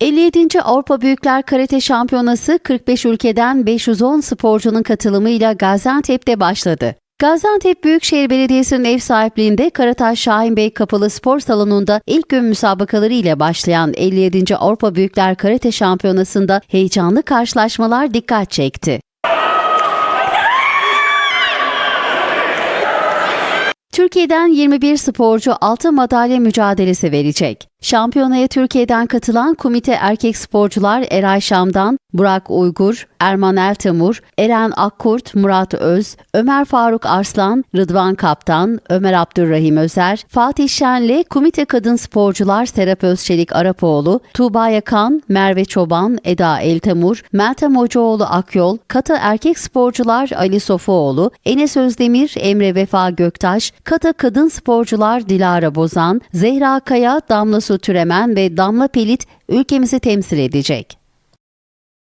57. Avrupa Büyükler Karate Şampiyonası 45 ülkeden 510 sporcunun katılımıyla Gaziantep'te başladı. Gaziantep Büyükşehir Belediyesi'nin ev sahipliğinde Karataş Şahin Bey Kapalı Spor Salonu'nda ilk gün müsabakaları ile başlayan 57. Avrupa Büyükler Karate Şampiyonası'nda heyecanlı karşılaşmalar dikkat çekti. Türkiye'den 21 sporcu altın madalya mücadelesi verecek. Şampiyonaya Türkiye'den katılan komite erkek sporcular Eray Şam'dan, Burak Uygur, Erman Eltemur, Eren Akkurt, Murat Öz, Ömer Faruk Arslan, Rıdvan Kaptan, Ömer Abdurrahim Özer, Fatih Şen'le komite kadın sporcular Serap Özçelik Arapoğlu, Tuğba Yakan, Merve Çoban, Eda Eltemur, Meltem Hocaoğlu Akyol, kata erkek sporcular Ali Sofuoğlu, Enes Özdemir, Emre Vefa Göktaş, kata kadın sporcular Dilara Bozan, Zehra Kaya, Damla Su Türemen ve Damla Pelit ülkemizi temsil edecek.